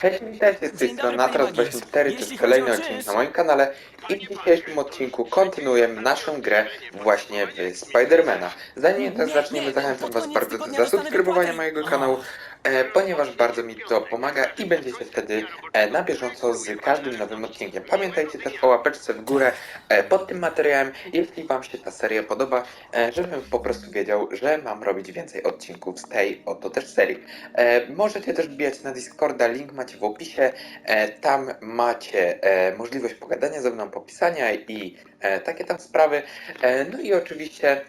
Cześć, witajcie z tej strony dobry, Natras panie Magic. 24, to jest kolejny odcinek na moim kanale i w dzisiejszym odcinku kontynuujemy naszą grę właśnie w Spidermana. Zanim jednak nie, zaczniemy, nie, zachęcam was bardzo do zasubskrybowania mojego kanału, ponieważ bardzo mi to pomaga i będziecie wtedy e, na bieżąco z każdym nowym odcinkiem. Pamiętajcie też o łapeczce w górę e, pod tym materiałem, jeśli wam się ta seria podoba, e, żebym po prostu wiedział, że mam robić więcej odcinków z tej oto też serii. E, możecie też wbijać na Discorda, link macie w opisie. E, tam macie e, możliwość pogadania ze mną, popisania i e, takie tam sprawy. E, no i oczywiście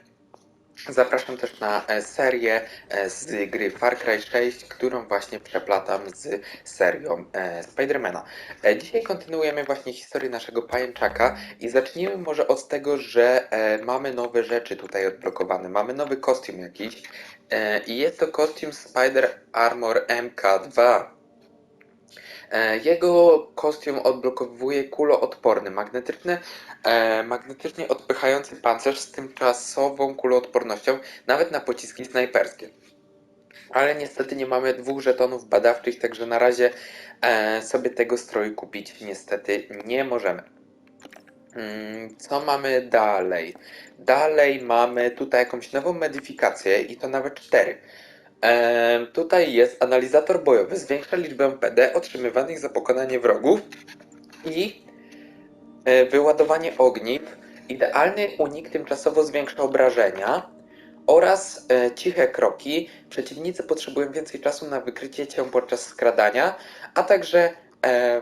zapraszam też na e, serię e, z gry Far Cry 6, którą właśnie przeplatam z serią e, Spidermana. Dzisiaj kontynuujemy właśnie historię naszego pajęczaka i zacznijmy może od tego, że mamy nowe rzeczy tutaj odblokowane. Mamy nowy kostium jakiś i jest to kostium Spider Armor MK2. E, Jego kostium odblokowuje kuloodporny, magnetyczny, e, magnetycznie odpychający pancerz z tymczasową kuloodpornością, nawet na pociski snajperskie. Ale niestety nie mamy dwóch żetonów badawczych, także na razie e, sobie tego stroju kupić niestety nie możemy. Mm, Co mamy dalej? Dalej mamy tutaj jakąś nową modyfikację i to nawet cztery. Tutaj jest analizator bojowy, zwiększa liczbę PD otrzymywanych za pokonanie wrogów i e, wyładowanie ogniw. Idealny unik tymczasowo zwiększa obrażenia oraz e, ciche kroki. Przeciwnicy potrzebują więcej czasu na wykrycie cię podczas skradania, a także e,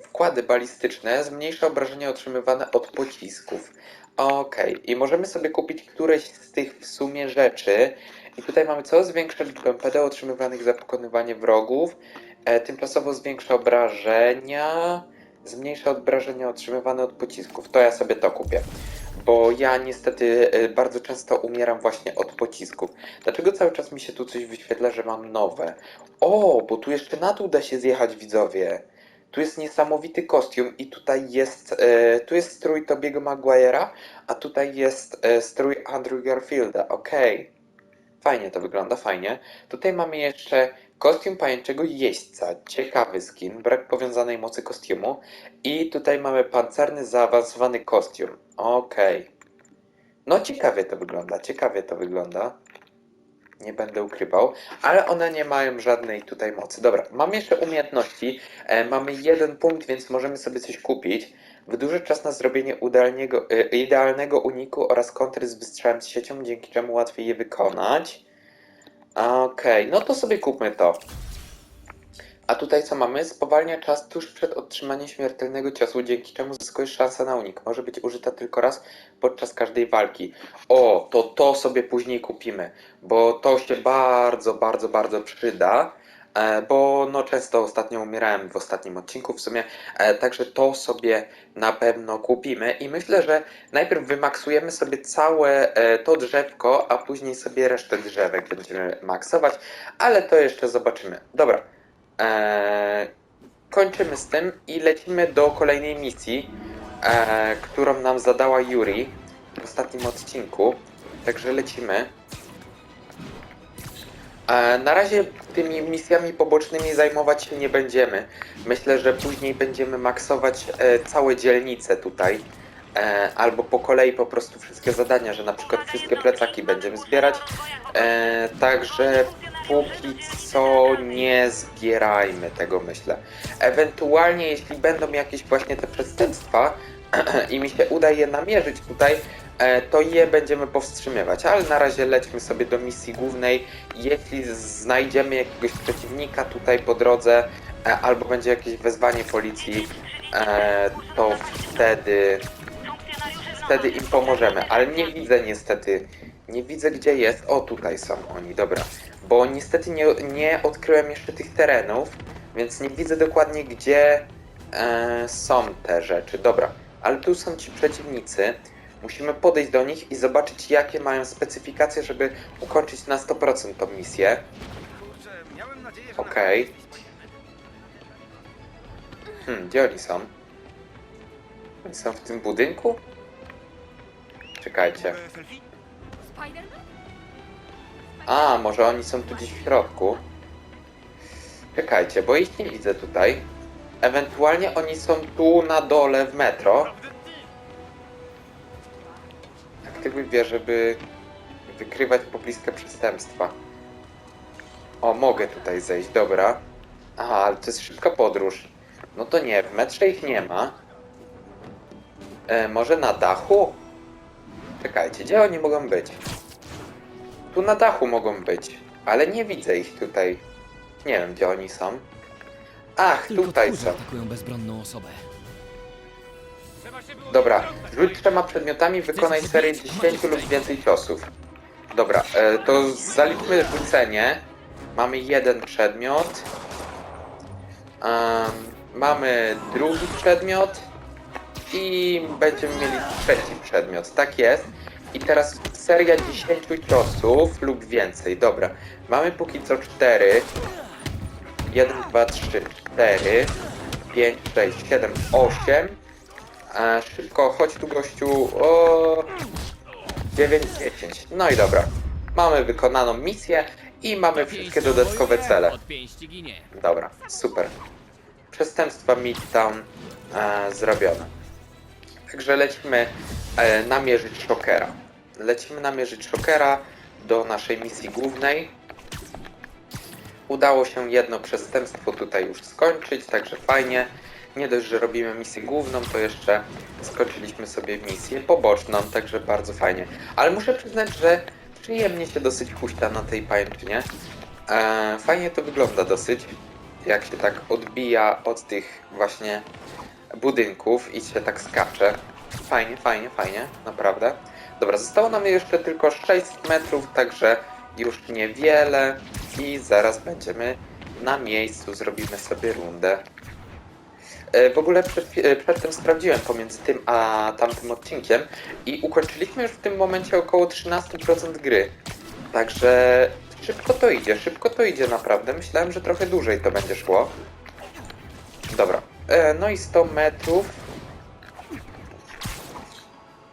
wkłady balistyczne zmniejsza obrażenia otrzymywane od pocisków. Okej, i możemy sobie kupić któreś z tych w sumie rzeczy. I tutaj mamy co? Zwiększa liczbę PD otrzymywanych za pokonywanie wrogów, e, tymczasowo zwiększa obrażenia, zmniejsza obrażenia otrzymywane od pocisków. To ja sobie to kupię. Bo ja niestety e, bardzo często umieram właśnie od pocisków. Dlaczego cały czas mi się tu coś wyświetla, że mam nowe? O, bo tu jeszcze na dół da się zjechać, widzowie. Tu jest niesamowity kostium i tutaj jest, e, tu jest strój Tobiego Maguire'a, a tutaj jest e, strój Andrew Garfielda. Okej. Fajnie to wygląda, fajnie. Tutaj mamy jeszcze kostium pajęczego jeźdźca. Ciekawy skin, brak powiązanej mocy kostiumu. I tutaj mamy pancerny, zaawansowany kostium. Okej. No ciekawie to wygląda, ciekawie to wygląda. Nie będę ukrywał, ale one nie mają żadnej tutaj mocy. Dobra, mam jeszcze umiejętności. E, mamy jeden punkt, więc możemy sobie coś kupić. Wydłuży czas na zrobienie idealnego, e, idealnego uniku oraz kontry z wystrzałem z siecią, dzięki czemu łatwiej je wykonać. Okej, no to sobie kupmy to. A tutaj co mamy? Spowalnia czas tuż przed otrzymaniem śmiertelnego ciosu, dzięki czemu zyskujesz szansę na unik. Może być użyta tylko raz podczas każdej walki. O, to to sobie później kupimy, bo to się bardzo, bardzo, bardzo przyda. E, bo no często ostatnio umierałem w ostatnim odcinku w sumie, e, także to sobie na pewno kupimy i myślę, że najpierw wymaksujemy sobie całe e, to drzewko, a później sobie resztę drzewek będziemy maksować, ale to jeszcze zobaczymy. Dobra, e, kończymy z tym i lecimy do kolejnej misji, e, którą nam zadała Yuri w ostatnim odcinku, także lecimy. E, Na razie tymi misjami pobocznymi zajmować się nie będziemy. Myślę, że później będziemy maksować e, całe dzielnice tutaj. E, albo po kolei po prostu wszystkie zadania, że na przykład wszystkie plecaki będziemy zbierać. Także póki co nie zbierajmy tego, myślę. Ewentualnie, jeśli będą jakieś właśnie te przestępstwa i mi się uda je namierzyć tutaj, to je będziemy powstrzymywać. Ale na razie lećmy sobie do misji głównej. Jeśli znajdziemy jakiegoś przeciwnika tutaj po drodze, e, albo będzie jakieś wezwanie policji, e, to wtedy, wtedy im pomożemy. Ale nie widzę niestety, nie widzę gdzie jest. O, tutaj są oni, dobra. Bo niestety nie, nie odkryłem jeszcze tych terenów, więc nie widzę dokładnie gdzie e, są te rzeczy. Dobra, ale tu są ci przeciwnicy. Musimy podejść do nich i zobaczyć, jakie mają specyfikacje, żeby ukończyć na 100% tą misję. Okej. Hmm, gdzie oni są? Oni są w tym budynku? Czekajcie. A, może oni są tu gdzieś w środku? Czekajcie, bo ich nie widzę tutaj. Ewentualnie oni są tu na dole w metro. Aktywuj żeby wykrywać pobliskie przestępstwa. O, mogę tutaj zejść, dobra. Aha, ale to jest szybka podróż. No to nie, w metrze ich nie ma. E, może na dachu? Czekajcie, gdzie oni mogą być? Tu na dachu mogą być, ale nie widzę ich tutaj. Nie wiem, gdzie oni są. Ach, Tylko tutaj tchórze są. atakują bezbronną osobę. Dobra, rzuć trzema przedmiotami, wykonaj serię 10 lub więcej ciosów. Dobra, e, to zaliczmy rzucenie. Mamy jeden przedmiot. Em, mamy drugi przedmiot. I będziemy mieli trzeci przedmiot. Tak jest. I teraz seria 10 ciosów lub więcej. Dobra, mamy póki co 4. 1, 2, 3, 4, 5, 6, 7, 8. E, szybko, chodź tu gościu. O 9, 10. No i dobra. Mamy wykonaną misję i mamy wszystkie dodatkowe cele. Dobra, super. Przestępstwa Midtown e, zrobione. Także lecimy e, namierzyć Shockera. Lecimy namierzyć Shockera do naszej misji głównej. Udało się jedno przestępstwo tutaj już skończyć, także fajnie. Nie dość, że robimy misję główną, to jeszcze skończyliśmy sobie misję poboczną, także bardzo fajnie. Ale muszę przyznać, że przyjemnie się dosyć huśta na tej pajęczynie. E, fajnie to wygląda dosyć, jak się tak odbija od tych właśnie budynków i się tak skacze. Fajnie, fajnie, fajnie, naprawdę. Dobra, zostało nam jeszcze tylko 600 metrów, także już niewiele i zaraz będziemy na miejscu, zrobimy sobie rundę. E, W ogóle przed, e, przedtem sprawdziłem pomiędzy tym a tamtym odcinkiem i ukończyliśmy już w tym momencie około 13% gry. Także szybko to idzie, szybko to idzie naprawdę. Myślałem, że trochę dłużej to będzie szło. Dobra, e, no i 100 metrów.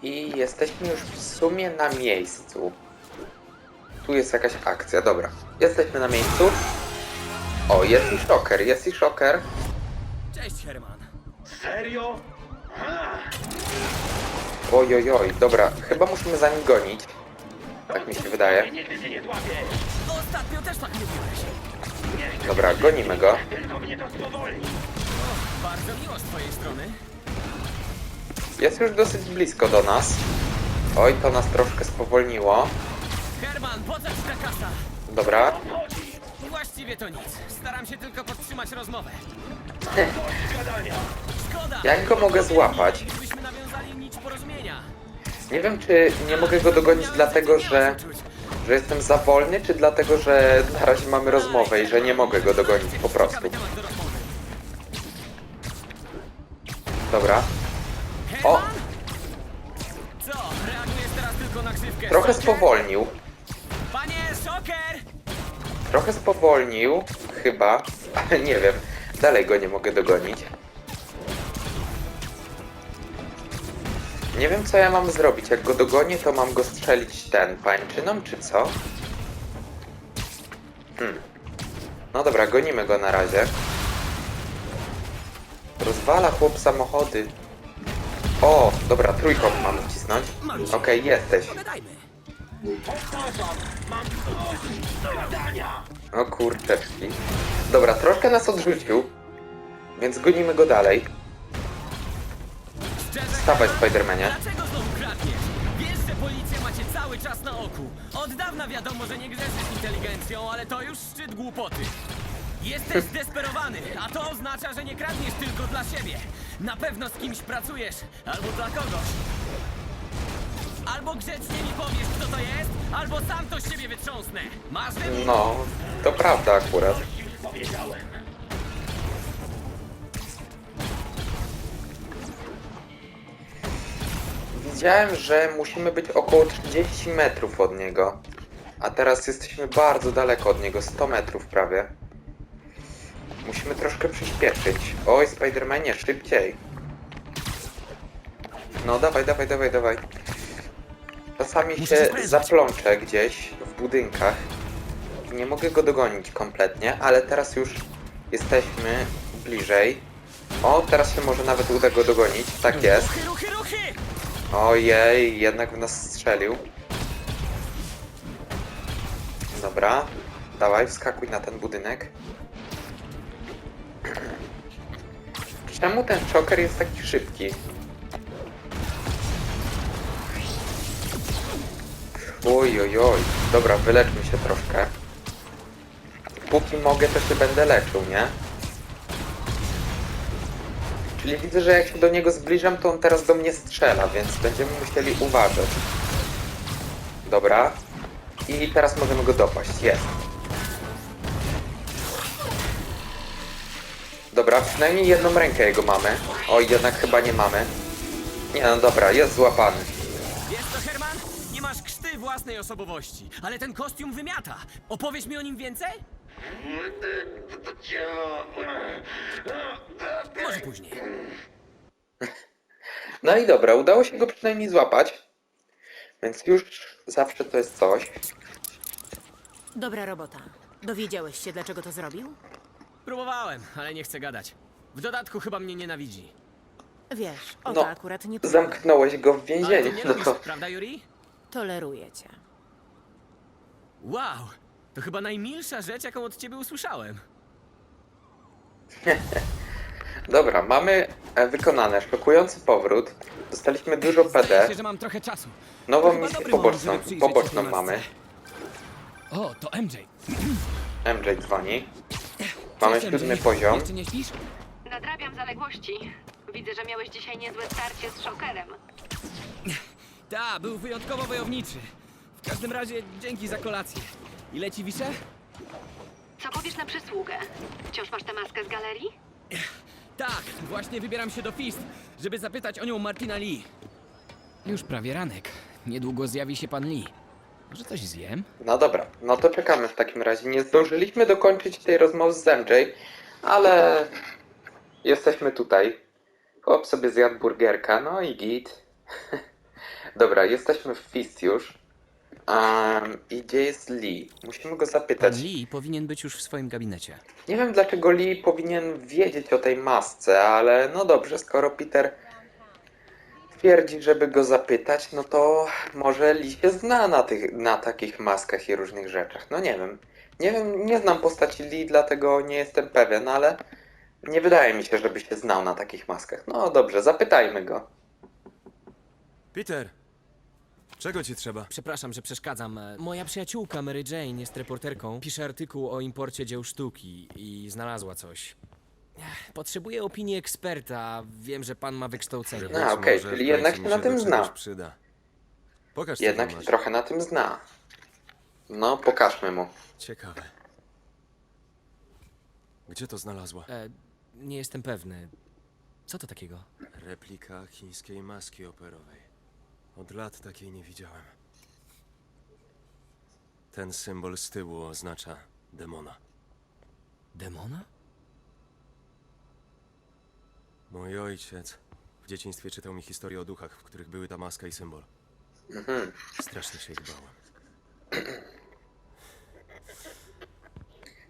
I jesteśmy już w sumie na miejscu. Tu jest jakaś akcja, dobra. Jesteśmy na miejscu. O, jest i szoker, jest i szoker. Cześć, Herman. Serio? Oj, oj, oj, dobra, chyba musimy za nim gonić. Tak mi się wydaje. Nigdy cię nie złapię! Ostatnio też tak mówiłeś. Dobra, gonimy go. Tylko mnie to spowolni! Bardzo miło z twojej strony. Jest już dosyć blisko do nas. Oj, to nas troszkę spowolniło. Herman, po co ci ta kasa? Dobra, Właściwie to nic. Staram się tylko podtrzymać rozmowę. Gadania! Szkoda! jak go mogę złapać? Gdybyśmy nawiązali nić porozumienia. Nie wiem, czy nie mogę go dogonić dlatego, że, że jestem za wolny, czy dlatego, że na razie mamy rozmowę i że nie mogę go dogonić po prostu. Ciekawy temat do rozmowy. Dobra, O! Herman? Co, reagujesz teraz tylko na krzywkę? trochę spowolnił. Trochę spowolnił, chyba, ale nie wiem. Dalej go nie mogę dogonić. Nie wiem, co ja mam zrobić. Jak go dogonię, to mam go strzelić ten pańczyną, czy co? Hmm. No dobra, gonimy go na razie. Rozwala chłop samochody. O, dobra, trójkąt mam wcisnąć. Okej, jesteś. Powtarzam! Mam gadania! O kurczeczki. Dobra, troszkę nas odrzucił, więc gonimy go dalej. Wstawaj, Spidermanie. Dlaczego znowu kradniesz? Wiesz, że policja macie cały czas na oku. Od dawna wiadomo, że nie grzeszysz inteligencją, ale to już szczyt głupoty. Jesteś zdesperowany, a to oznacza, że nie kradniesz tylko dla siebie. Na pewno z kimś pracujesz, albo dla kogoś. Albo grzecznie mi powiesz, kto to jest, albo sam to z siebie wytrząsnę. Masz wybór. No, to prawda akurat. Widziałem, że musimy być około 30 metrów od niego. A teraz jesteśmy bardzo daleko od niego, 100 metrów prawie. Musimy troszkę przyspieszyć. Oj, Spidermanie, szybciej. No, dawaj, dawaj, dawaj, dawaj. Czasami Muszę się zaplączę gdzieś w budynkach. I nie mogę go dogonić kompletnie, ale teraz już Jesteśmy bliżej. O, teraz się może nawet uda go dogonić. Tak jest. Ruchy, ruchy, ruchy! Ojej, jednak w nas strzelił. Dobra, dawaj, wskakuj na ten budynek. Czemu ten Shocker jest taki szybki? Oj, oj, oj. Dobra, wyleczmy się troszkę. Póki mogę, to się będę leczył, nie? Czyli widzę, że jak się do niego zbliżam, to on teraz do mnie strzela, więc będziemy musieli uważać. Dobra. I teraz możemy go dopaść. Jest. Dobra, przynajmniej jedną rękę jego mamy. Oj, jednak chyba nie mamy. Nie, no dobra, jest złapany. Wiesz co, Herman? Nie masz krzty własnej osobowości, ale ten kostium wymiata. Opowiesz mi o nim więcej? Może później. No i dobra, udało się go przynajmniej złapać. Więc już zawsze to jest coś. Dobra robota. Dowiedziałeś się, dlaczego to zrobił? Próbowałem, ale nie chcę gadać. W dodatku chyba mnie nienawidzi. Wiesz, o No, akurat nie próbuję. Zamknąłeś go w Ale więzieniu. ty mnie No lubisz, to prawda, Yuri? Toleruję cię. Wow, to chyba najmilsza rzecz, jaką od ciebie usłyszałem. Dobra, mamy e, wykonane szokujący powrót. Dostaliśmy dużo Zdaje PD. się, że mam trochę czasu. Nową chyba misję dobry moment, poboczną, żeby przyjrzeć poboczną mamy. O, to MJ. MJ dzwoni. Mamy Cześć, siódmy MJ. poziom. Jeszcze nie śpisz? Nadrabiam zaległości. Widzę, że miałeś dzisiaj niezłe starcie z szokerem. Ta, był wyjątkowo wojowniczy. W każdym razie dzięki za kolację. Ile ci wiszę? Co powiesz na przysługę? Wciąż masz tę maskę z galerii? Tak, właśnie wybieram się do Fist, żeby zapytać o nią Martina Lee. Już prawie ranek. Niedługo zjawi się pan Lee. Może coś zjem? No dobra, no to czekamy w takim razie. Nie zdążyliśmy dokończyć tej rozmowy z MJ, ale jesteśmy tutaj. Chłop sobie zjadł burgerka, no i git. Dobra, jesteśmy w Fist już. Um, I gdzie jest Lee? Musimy go zapytać. Pan Lee powinien być już w swoim gabinecie. Nie wiem dlaczego Lee powinien wiedzieć o tej masce, ale no dobrze, skoro Peter twierdzi, żeby go zapytać, no to może Lee się zna na, tych, na takich maskach i różnych rzeczach. No nie wiem. Nie wiem, nie znam postaci Lee, dlatego nie jestem pewien, ale nie wydaje mi się, żeby się znał na takich maskach. No dobrze, zapytajmy go. Peter, czego ci trzeba? Przepraszam, że przeszkadzam. Moja przyjaciółka Mary Jane jest reporterką. Pisze artykuł o imporcie dzieł sztuki i znalazła coś. Ech, Potrzebuję opinii eksperta. Wiem, że pan ma wykształcenie. A, Być okej, może w czyli końcu jednak mi się na tym do zna. czegoś Przyda. Pokaż, co Jednak się masz. trochę na tym zna. No, pokażmy mu. Ciekawe. Gdzie to znalazła? E, nie jestem pewny. Co to takiego? Replika chińskiej maski operowej. Od lat takiej nie widziałem. Ten symbol z tyłu oznacza demona. Demona? Mój ojciec w dzieciństwie czytał mi historię o duchach, w których były ta maska i symbol. Mhm. Strasznie się ich bałem.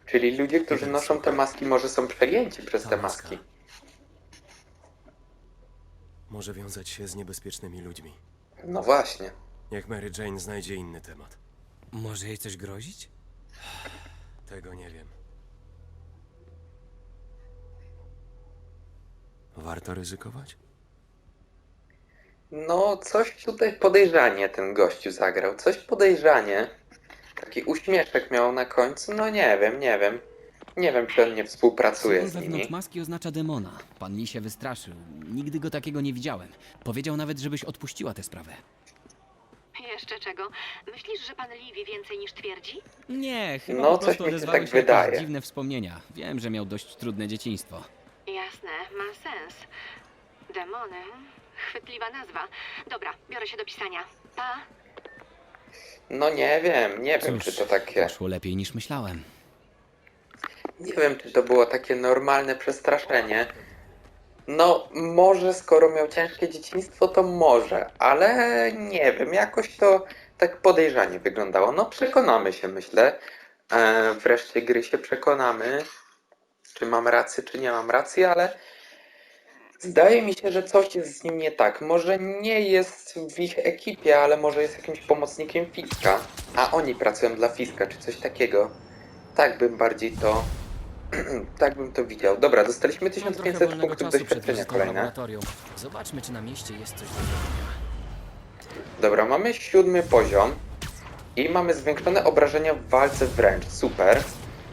Czyli ludzie, którzy noszą te maski, może są przejęci przez Ta te maska. maski. Może wiązać się z niebezpiecznymi ludźmi. No właśnie. Niech Mary Jane znajdzie inny temat. Może jej coś grozić? Tego nie wiem. Warto ryzykować? No, coś tutaj podejrzanie ten gościu zagrał. Coś podejrzanie. Taki uśmieszek miał na końcu. No nie wiem, nie wiem. Nie wiem, czy on nie współpracuje z nimi. wewnątrz maski oznacza demona. Pan Lee się wystraszył. Nigdy go takiego nie widziałem. Powiedział nawet, żebyś odpuściła tę sprawę. Jeszcze czego? Myślisz, że pan Lee wie więcej niż twierdzi? Nie, chyba No, po coś prostu mi się odezwały tak się jakieś wydaje. dziwne wspomnienia. Wiem, że miał dość trudne dzieciństwo. Jasne, ma sens. Demony. Chwytliwa nazwa. Dobra, biorę się do pisania. Pa! No nie wiem, nie wiem, Cóż, czy to takie. poszło lepiej niż myślałem. Nie wiem, czy to było takie normalne przestraszenie. No, może skoro miał ciężkie dzieciństwo, to może, ale nie wiem, jakoś to tak podejrzanie wyglądało. No, przekonamy się, myślę. E, wreszcie gry się przekonamy, czy mam rację, czy nie mam racji, ale zdaje mi się, że coś jest z nim nie tak. Może nie jest w ich ekipie, ale może jest jakimś pomocnikiem Fiska, a oni pracują dla Fiska, czy coś takiego. Tak bym bardziej to... tak bym to widział. Dobra, dostaliśmy Mam trochę 1500 wolnego punktów czasu przed doświadczenia wizytą w kolejne. laboratorium. Zobaczmy, czy na mieście jest coś do zrobienia. Dobra, mamy siódmy poziom i mamy zwiększone obrażenia w walce wręcz, super.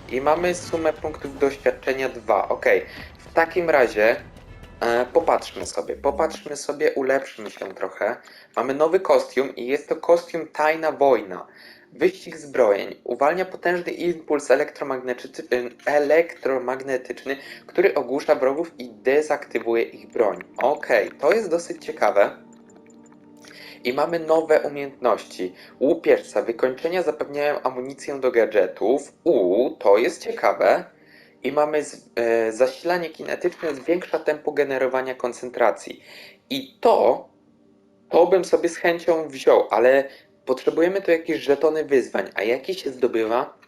I mamy sumę punktów doświadczenia 2, ok. W takim razie e, popatrzmy sobie, popatrzmy sobie, ulepszmy się trochę. Mamy nowy kostium i jest to kostium Tajna Wojna. Wyścig zbrojeń uwalnia potężny impuls elektromagnetyczny, który ogłusza wrogów i dezaktywuje ich broń. Ok, to jest dosyć ciekawe. I mamy nowe umiejętności. Łupieżca, wykończenia zapewniają amunicję do gadżetów. U, to jest ciekawe. I mamy z, e, zasilanie kinetyczne zwiększa tempo generowania koncentracji. I to, to bym sobie z chęcią wziął, ale potrzebujemy tu jakieś żetony wyzwań. A jaki się zdobywa?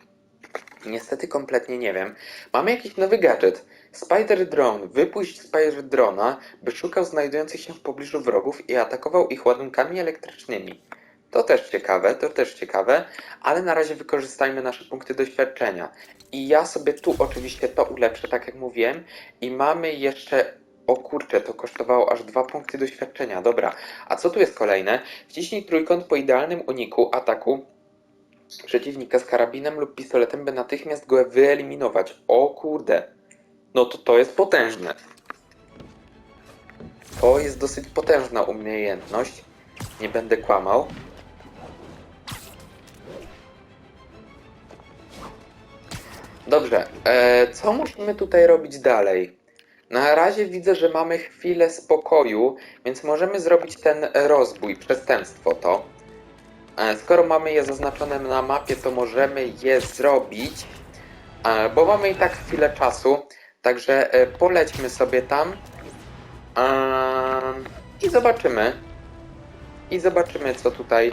Niestety kompletnie nie wiem. Mamy jakiś nowy gadżet. Spider Drone. Wypuść Spider Drona, by szukał znajdujących się w pobliżu wrogów i atakował ich ładunkami elektrycznymi. To też ciekawe, to też ciekawe, ale na razie wykorzystajmy nasze punkty doświadczenia. I ja sobie tu oczywiście to ulepszę, tak jak mówiłem. I mamy jeszcze... O kurczę, to kosztowało aż dwa punkty doświadczenia. Dobra, a co tu jest kolejne? Wciśnij trójkąt po idealnym uniku ataku przeciwnika z karabinem lub pistoletem, by natychmiast go wyeliminować. O kurde. No to to jest potężne. To jest dosyć potężna umiejętność. Nie będę kłamał. Dobrze, e, co musimy tutaj robić dalej? Na razie widzę, że mamy chwilę spokoju, więc możemy zrobić ten rozbój, przestępstwo to. E, Skoro mamy je zaznaczone na mapie, to możemy je zrobić, e, bo mamy i tak chwilę czasu. Także e, polećmy sobie tam i zobaczymy. I zobaczymy, co tutaj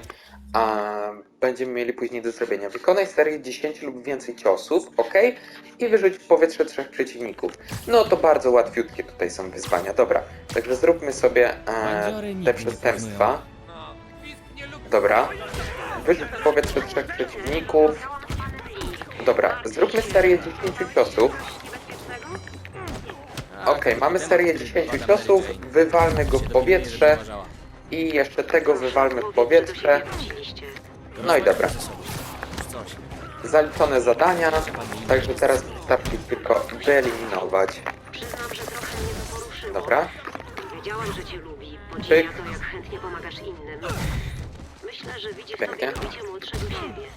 będziemy mieli później do zrobienia. Wykonaj serię 10 lub więcej ciosów, ok? I wyrzuć w powietrze trzech przeciwników. No to bardzo łatwiutkie tutaj są wyzwania. Dobra, także zróbmy sobie e, te przestępstwa. Dobra. Wyrzuć w powietrze trzech przeciwników. Dobra, zróbmy serię 10 ciosów. Okej, mamy serię 10 ciosów, wywalmy go w powietrze i jeszcze tego wywalmy w powietrze. No i dobra. Zaliczone zadania, także teraz wystarczy tylko wyeliminować. Przyznam, że trochę mnie to poruszyło. Dobra, Wiedziałam, że cię lubi. Pyk. Podziwia to, jak chętnie pomagasz innym. Myślę, że widzi w tobie Pięknie. odbicie młodszego siebie.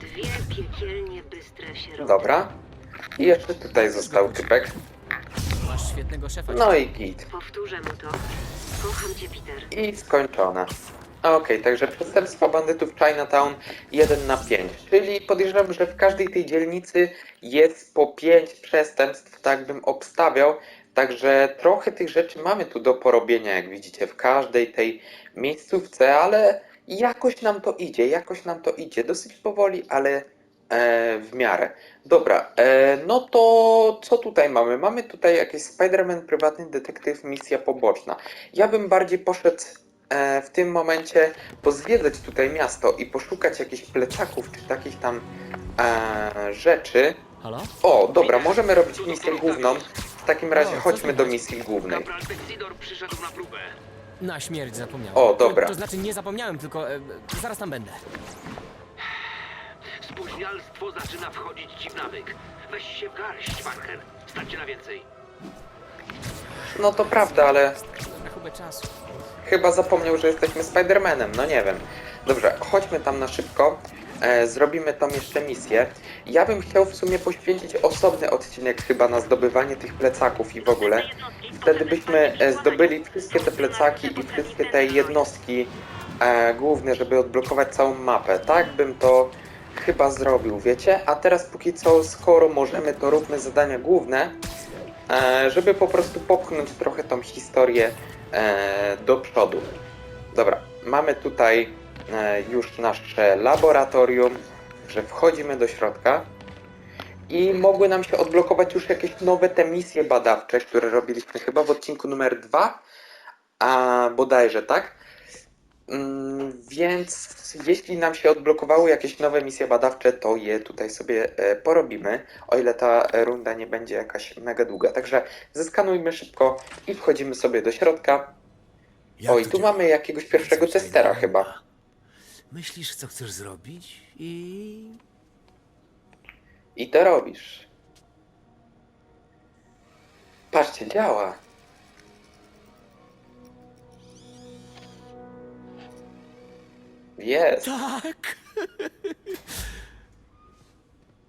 Dwie piekielnie bystre sieroty. dobra. I jeszcze tutaj został typek. Masz świetnego szefa. No i git. Powtórzę mu to. Kocham cię, Peter. I skończone. Okej, także przestępstwa bandytów Chinatown 1 na 5. Czyli podejrzewam, że w każdej tej dzielnicy jest po 5 przestępstw, tak bym obstawiał. Także trochę tych rzeczy mamy tu do porobienia, jak widzicie, w każdej tej miejscówce, ale jakoś nam to idzie, jakoś nam to idzie. Dosyć powoli, ale e, w miarę. Dobra, e, no to co tutaj mamy? Mamy tutaj jakiś Spider-Man, prywatny detektyw, misja poboczna. Ja bym bardziej poszedł w tym momencie pozwiedzać tutaj miasto i poszukać jakichś plecaków czy takich tam e, rzeczy. Halo? O, dobra, możemy robić misję główną. W takim razie chodźmy do misji głównej. Kapral Texidor przyszedł na próbę. Na śmierć zapomniałem. O, dobra. To, to znaczy nie zapomniałem, tylko e, zaraz tam będę. Spóźnialstwo zaczyna wchodzić ci w nawyk. Weź się w garść, Parker. Starcie na więcej. No to prawda, ale Czasu. chyba zapomniał, że jesteśmy Spider-Manem, no nie wiem. Dobrze, chodźmy tam na szybko. E, zrobimy tą jeszcze misję. Ja bym chciał w sumie poświęcić osobny odcinek chyba na zdobywanie tych plecaków i w ogóle. Wtedy byśmy e, zdobyli wszystkie te plecaki i wszystkie te jednostki e, główne, żeby odblokować całą mapę. Tak bym to chyba zrobił, wiecie? A teraz póki co, skoro możemy, to róbmy zadania główne, e, żeby po prostu popchnąć trochę tą historię do przodu. Dobra, mamy tutaj e, już nasze laboratorium, że wchodzimy do środka i mogły nam się odblokować już jakieś nowe te misje badawcze, które robiliśmy chyba w odcinku numer 2, a bodajże tak. Mm, Więc jeśli nam się odblokowały jakieś nowe misje badawcze, to je tutaj sobie e, porobimy, o ile ta e, runda nie będzie jakaś mega długa. Także zeskanujmy szybko i wchodzimy sobie do środka. Oj, tu mamy jakiegoś pierwszego testera chyba. Myślisz, co chcesz zrobić i... I to robisz. Patrzcie, działa. Jest. Tak!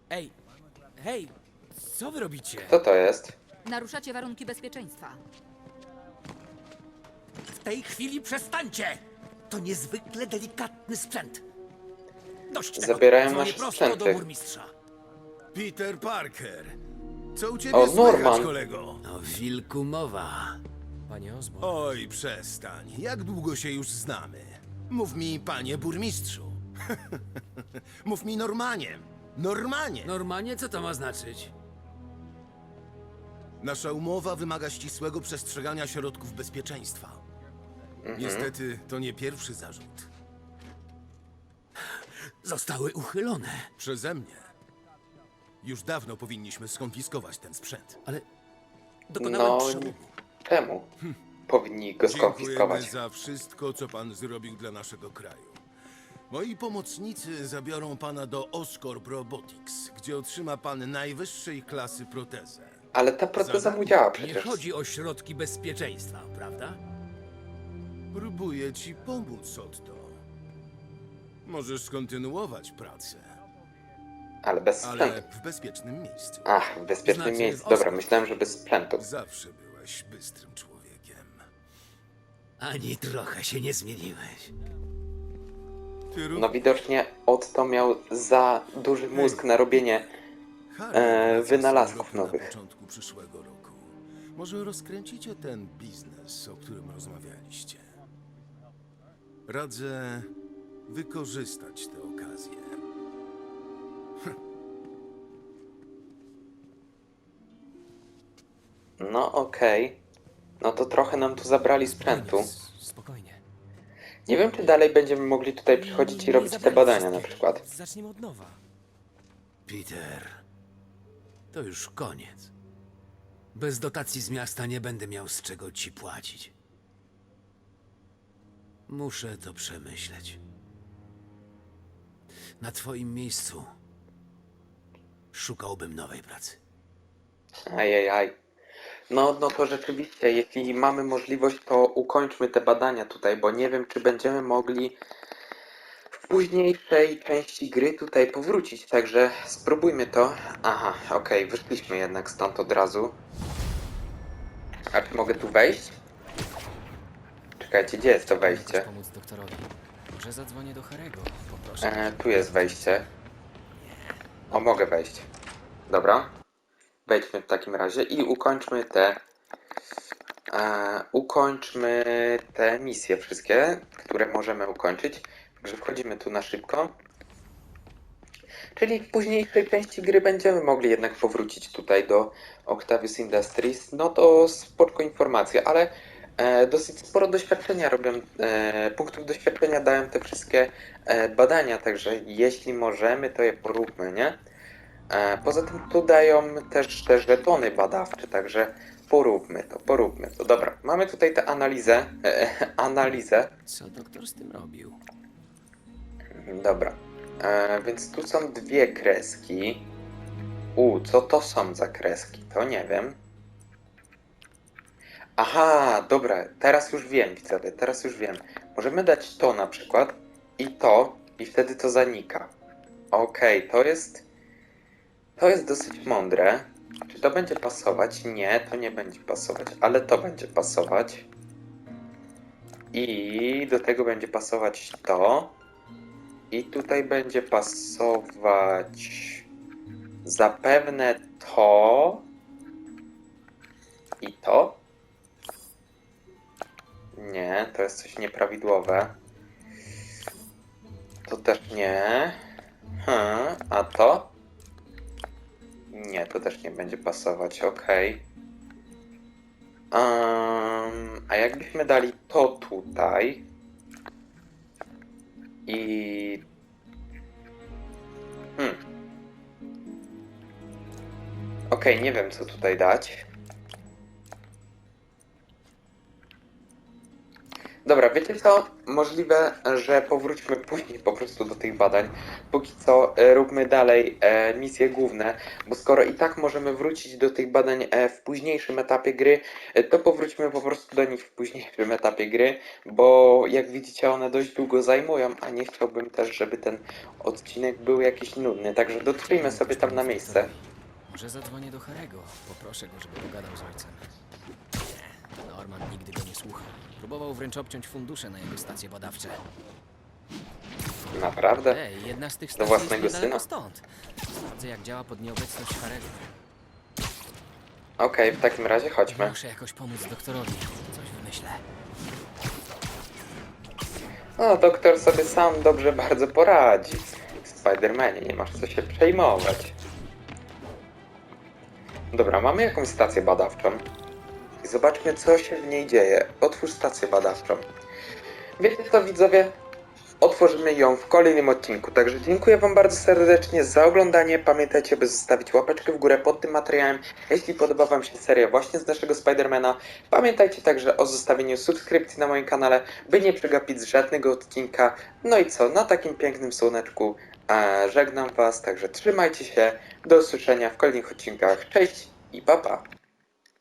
Ej, hej, co wy robicie? Co to jest? Naruszacie warunki bezpieczeństwa. W tej chwili przestańcie! To niezwykle delikatny sprzęt. Dość tego. Zabierają Dzwonię nasze prosto do sprzęty. burmistrza. Peter Parker. Co u ciebie O, słychać, Norman. kolego? O wilku mowa. Panie Osborn. Oj, przestań. Jak długo się już znamy? Mów mi, panie burmistrzu. Mów mi Normanie. Normanie! Normalnie co to ma znaczyć? Nasza umowa wymaga ścisłego przestrzegania środków bezpieczeństwa. Niestety, to nie pierwszy zarzut. Zostały uchylone. Przeze mnie. Już dawno powinniśmy skonfiskować ten sprzęt. Ale dokonałem No, przełomu. czemu? Powinni go Dziękujemy skonfiskować. za wszystko, co pan zrobił dla naszego kraju. Moi pomocnicy zabiorą pana do Oscorp Robotics, gdzie otrzyma pan najwyższej klasy protezę. Ale ta proteza mu działa Nie przecież. chodzi o środki bezpieczeństwa, prawda? Próbuję ci pomóc, Otto. Możesz kontynuować pracę, Ale bez ale sprzętu. w bezpiecznym miejscu. Ach, w bezpiecznym Znaczy, miejscu. Dobra, myślałem, że bez sprzętu. Zawsze byłeś bystrym człowiekiem. Ani trochę się nie zmieniłeś. No widocznie Otto miał za duży mózg na robienie e, wynalazków nowych. Początku przyszłego roku. Może rozkręcicie ten biznes, o którym rozmawialiście. Radzę wykorzystać tę okazję. No okej. No to trochę nam tu zabrali sprzętu. Spokojnie. Nie wiem, czy dalej będziemy mogli tutaj przychodzić i robić te badania na przykład. Zacznijmy od nowa. Peter, to już koniec. Bez dotacji z miasta nie będę miał z czego ci płacić. Muszę to przemyśleć. Na twoim miejscu szukałbym nowej pracy. Ajajaj. No, no to rzeczywiście, jeśli mamy możliwość, to ukończmy te badania tutaj, bo nie wiem, czy będziemy mogli w późniejszej części gry tutaj powrócić, także spróbujmy to. Aha, okej, wyszliśmy jednak stąd od razu. A czy mogę tu wejść? Czekajcie, gdzie jest to wejście? Jakoś pomóc doktorowi. Może zadzwonię do Harego. Poproszę. E, tu jest wejście. O, mogę wejść. Dobra. Wejdźmy w takim razie i ukończmy te. E, ukończmy te misje wszystkie, które możemy ukończyć. Także wchodzimy tu na szybko. Czyli w późniejszej części gry będziemy mogli jednak powrócić tutaj do Octavius Industries. No to spoczko informacje, ale e, dosyć sporo doświadczenia robią, e, punktów doświadczenia dają te wszystkie e, badania, także jeśli możemy, to je poróbmy, nie? E, poza tym tu dają też te żetony badawcze, także poróbmy to, poróbmy to. Dobra, mamy tutaj tę analizę, e, analizę. Co doktor z tym robił? Dobra, e, więc tu są dwie kreski. U, co to są za kreski? To nie wiem. Aha, dobra, teraz już wiem, widzowie, teraz już wiem. Możemy dać to na przykład i to, i wtedy to zanika. Okej, to jest. To jest dosyć mądre. Czy to będzie pasować? Nie, to nie będzie pasować, ale to będzie pasować. I do tego będzie pasować to. I tutaj będzie pasować zapewne to i to. Nie, to jest coś nieprawidłowe. To też nie. Hmm, a to? Nie, to też nie będzie pasować, okej. Em, a jakbyśmy dali to tutaj i... Hmm. Okej, nie wiem co tutaj dać. Dobra, wiecie co? Możliwe, że powróćmy później po prostu do tych badań. Póki co e, róbmy dalej e, misje główne, bo skoro i tak możemy wrócić do tych badań e, w późniejszym etapie gry, e, to powróćmy po prostu do nich w późniejszym etapie gry, bo jak widzicie one dość długo zajmują, a nie chciałbym też, żeby ten odcinek był jakiś nudny, także dotrzyjmy sobie tam na miejsce. Może zadzwonię do Harego. Poproszę go, żeby pogadał z ojcem. Nie, Norman nigdy go nie słuchał. Próbował wręcz obciąć fundusze na jego stacje badawcze. Naprawdę? Ej, jedna z tych Do stacji własnego jest niedaleko syna? stąd. Sprawdzę, jak działa pod nieobecność Harego. Okej, w takim razie chodźmy. Muszę jakoś pomóc doktorowi. Coś wymyślę. No, doktor sobie sam dobrze bardzo poradzi. Spidermanie, nie masz co się przejmować. Dobra, mamy jakąś stację badawczą. Zobaczmy, co się w niej dzieje. Otwórz stację badawczą. Wiecie co, widzowie? Otworzymy ją w kolejnym odcinku. Także dziękuję Wam bardzo serdecznie za oglądanie. Pamiętajcie, by zostawić łapeczkę w górę pod tym materiałem, jeśli podoba Wam się seria właśnie z naszego Spidermana. Pamiętajcie także o zostawieniu subskrypcji na moim kanale, by nie przegapić żadnego odcinka. No i co, na takim pięknym słoneczku e, żegnam Was, także trzymajcie się. Do usłyszenia w kolejnych odcinkach. Cześć i pa pa!